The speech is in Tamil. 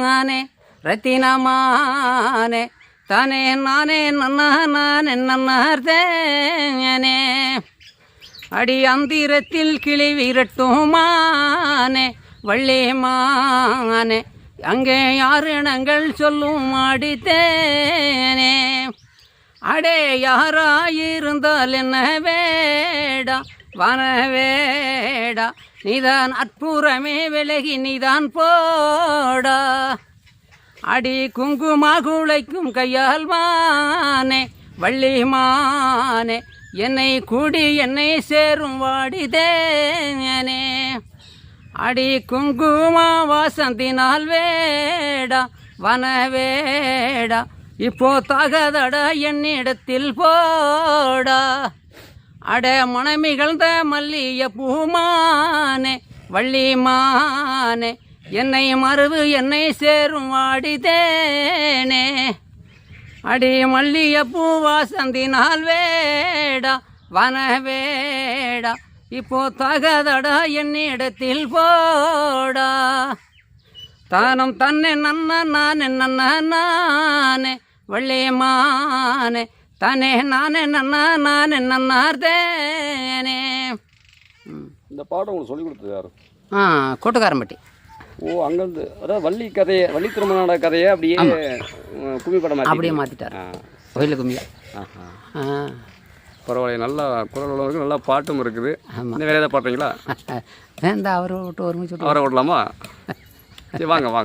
நானே ரத்தினமானே தானே நானே நன்னா நன்னார்த்தேனே அடி அந்திரத்தில் கிளி விரட்டுமானே வள்ளிமானே அங்கே யாரினங்கள் சொல்லும் அடித்தேனே. அடே யாராயிருந்தால் என்ன வேடா வனவேடா நீதான் அற்புறமே விலகி நீதான் போடா. அடி குங்குமா குழைக்கும் கையால் மானே வள்ளி மானே என்னை கூடி என்னை சேரும் வாடிதேனே அடி குங்குமா வாசந்தினால் வேடா வனவேடா இப்போ தகதடா என்னிடத்தில் போடா. அட மனமிகழ்ந்த மல்லிய பூமானே வள்ளி மானே என்னை மறுவு என்னை சேரும் வாடிதேனே. அடி மல்லிய பூ பூவாசந்தினால் வேடா வனவேடா இப்போ தகதடா என்னிடத்தில் போடா. தானம் தன்னை நன்ன நானே நன்ன நானே வள்ளி மானே தானே நானே நன்னா நானே நன்னார்தேனே இந்த பாடம் உங்களுக்கு சொல்லி கொடுத்தது யாரு? ஆ கூட்டுக்காரம்பட்டி. ஓ அங்கேருந்து அதாவது வள்ளி கதையை வள்ளி திருமண கதையை அப்படியே கும்மி படம் அப்படியே மாற்றிட்டார் கோயில் கும்மியா பரவாயில்ல நல்லா குரல் உள்ளவருக்கு நல்லா பாட்டும் இருக்குது. இந்த வேலையை தான் பாடுறீங்களா வேண்டா அவரை விட்டு ஒரு அவரை விடலாமா சரி வாங்க வாங்க.